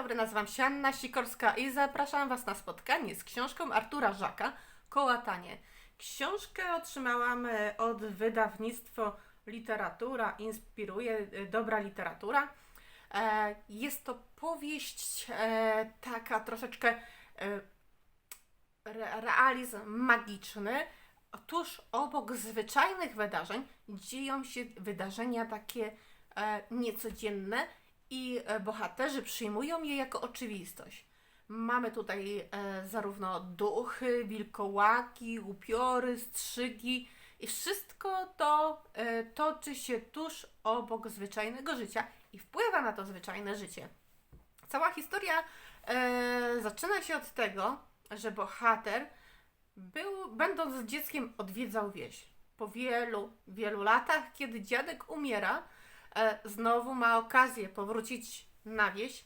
dobry, nazywam się Anna Sikorska i zapraszam Was na spotkanie z książką Artura Żaka Kołatanie. Książkę otrzymałam e, od wydawnictwo Literatura, inspiruje e, dobra literatura. E, Jest to powieść taka troszeczkę re- realizm magiczny. Tuż obok zwyczajnych wydarzeń dzieją się wydarzenia takie niecodzienne i e, bohaterzy przyjmują je jako oczywistość. Mamy tutaj e, zarówno duchy, wilkołaki, upiory, strzygi i wszystko to e, toczy się tuż obok zwyczajnego życia i wpływa na to zwyczajne życie. Cała historia zaczyna się od tego, że bohater był, będąc dzieckiem, odwiedzał wieś. Po wielu, wielu latach, kiedy dziadek umiera, znowu ma okazję powrócić na wieś,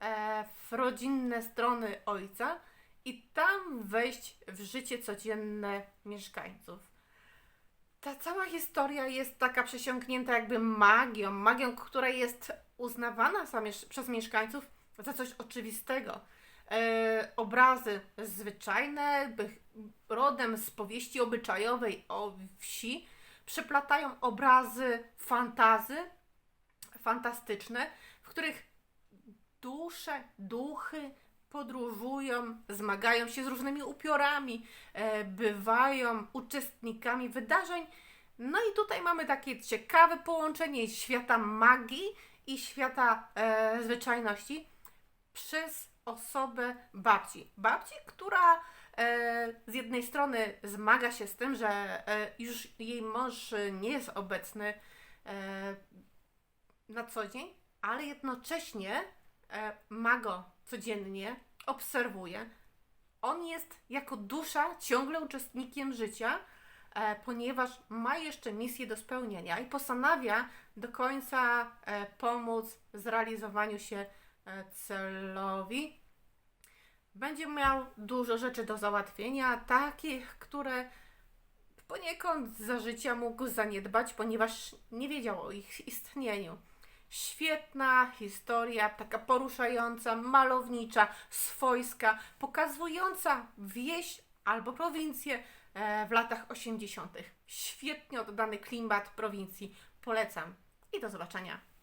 e, w rodzinne strony ojca i tam wejść w życie codzienne mieszkańców. Ta cała historia jest taka przesiąknięta jakby magią, magią, która jest uznawana przez mieszkańców za coś oczywistego. E, obrazy zwyczajne, rodem z powieści obyczajowej o wsi, przeplatają obrazy fantazy, fantastyczne, w których dusze, duchy podróżują, zmagają się z różnymi upiorami, e, bywają uczestnikami wydarzeń. No i tutaj mamy takie ciekawe połączenie świata magii i świata e, zwyczajności przez osobę babci. Babci, która z jednej strony zmaga się z tym, że e, już jej mąż nie jest obecny e, na co dzień, ale jednocześnie e, ma go codziennie, obserwuje. On jest jako dusza ciągle uczestnikiem życia, e, ponieważ ma jeszcze misję do spełnienia i postanawia do końca e, pomóc w zrealizowaniu się e, celowi. Będzie miał dużo rzeczy do załatwienia, takich, które poniekąd za życia mógł zaniedbać, ponieważ nie wiedział o ich istnieniu. Świetna historia, taka poruszająca, malownicza, swojska, pokazująca wieś albo prowincję e, w latach 80. Świetnie oddany klimat prowincji. Polecam i do zobaczenia.